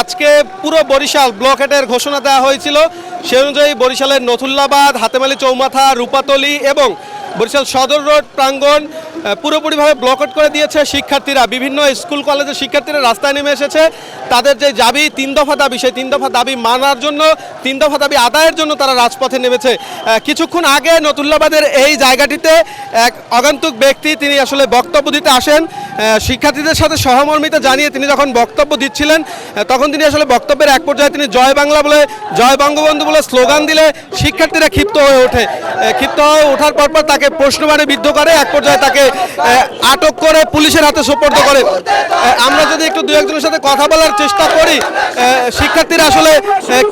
আজকে পুরো বরিশাল ব্লকেটের ঘোষণা দেওয়া হয়েছিল। সে অনুযায়ী বরিশালের নথুল্লাবাদ, হাতেমালি চৌমাথা, রূপাতলি এবং বরিশাল সদর রোড প্রাঙ্গণ পুরোপুরিভাবে ব্লকআউট করে দিয়েছে শিক্ষার্থীরা। বিভিন্ন স্কুল, কলেজের শিক্ষার্থীরা রাস্তায় নেমে এসেছে। তাদের যে দাবি, তিন দফা দাবি, সেই তিন দফা দাবি মানার জন্য, তিন দফা দাবি আদায়ের জন্য তারা রাজপথে নেমেছে। কিছুক্ষণ আগে নতুল্লাবাদের এই জায়গাটিতে এক অগান্তুক ব্যক্তি, তিনি আসলে বক্তব্য দিতে আসেন। শিক্ষার্থীদের সাথে সহমর্মিতা জানিয়ে তিনি যখন বক্তব্য দিচ্ছিলেন তখন তিনি আসলে বক্তব্যের এক পর্যায়ে তিনি জয় বাংলা বলে, জয় বঙ্গবন্ধু বলে স্লোগান দিলে শিক্ষার্থীরা ক্ষিপ্ত হয়ে ওঠে। ক্ষিপ্ত হয়ে ওঠার পর পর তাকে প্রশ্নবাণে বিদ্ধ করে, এক পর্যায়ে তাকে আটক করে, পুলিশের হাতে সোপর্দ করে। আমরা যদি একটু দু একজনের সাথে কথা বলার চেষ্টা করি শিক্ষার্থীরা আসলে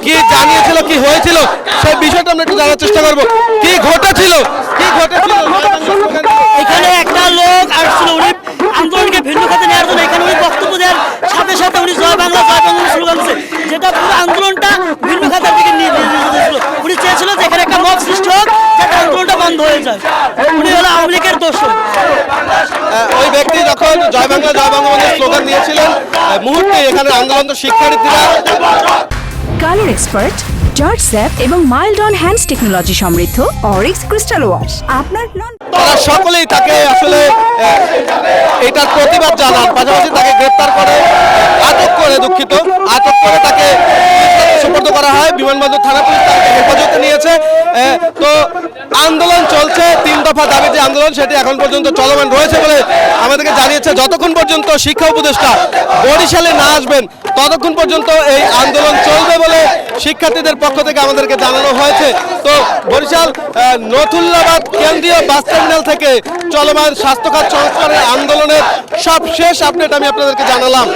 কি জানিয়েছিল, কি হয়েছিল, সেই বিষয়টা আমরা একটু জানার চেষ্টা করব। কি ঘটেছিল? কি ঘটেছিল এখানে একটা লোক আসছিল উনি আন্দোলনকে ভিন্ন খাতে নেওয়ার জন্য এখানে উনি বক্তব্য দেওয়ার সাথে সাথে উনি জয় বাংলা জয় বাংলা স্লোগান দিচ্ছে যেটা পুরো আন্দোলনটা ভিন্ন খাতার দিকে নিয়ে নিয়ে যেতে চেয়েছিল উনি চেয়েছিল যে এখানে একটা মত সৃষ্টি হোক যাতে আন্দোলনটা বন্ধ হয়ে যায়। উনি হলো আওয়ামী লীগের আহ, ওই ব্যক্তি যখন জয় বাংলা জয় বঙ্গবন্ধু স্লোগান দিয়েছিলেন মুহূর্তে এখানে আন্দোলন শিক্ষার্থীরা কালার এক্সপার্ট জর্জ স্যাপ এবং মাইল্ড অন হ্যান্ডস টেকনোলজি সমৃদ্ধ অরিক্স ক্রিস্টাল ওয়াশ। আপনার নন তারা সকলেই তাকে আসলে এটার প্রতিবাদ জানান। পাশাপাশি তাকে গ্রেপ্তার করে আটক করে দুঃখিত আটক করে তাকে সুপর্দ করা হয় বিমানবন্দর থানা পুলিশ তাকে হেফাজতে নিয়েছে। তো আন্দোলন চলছে, তিন দফা দাবি যে আন্দোলন, সেটি এখন পর্যন্ত চলমান রয়েছে বলে আমাদেরকে জানিয়েছে। যতক্ষণ পর্যন্ত শিক্ষা উপদেষ্টা বরিশালে না আসবেন, ততক্ষণ পর্যন্ত এই আন্দোলন চলবে বলে শিক্ষার্থীদের পক্ষ থেকে আমাদেরকে জানানো হয়েছে। তো বরিশাল নথুল্লাবাদ কেন্দ্রীয় বাস টার্মিনাল থেকে চলমান স্বাস্থ্যখাত সংস্কারের আন্দোলনের সব শেষ আপডেট আমি আপনাদেরকে জানালাম।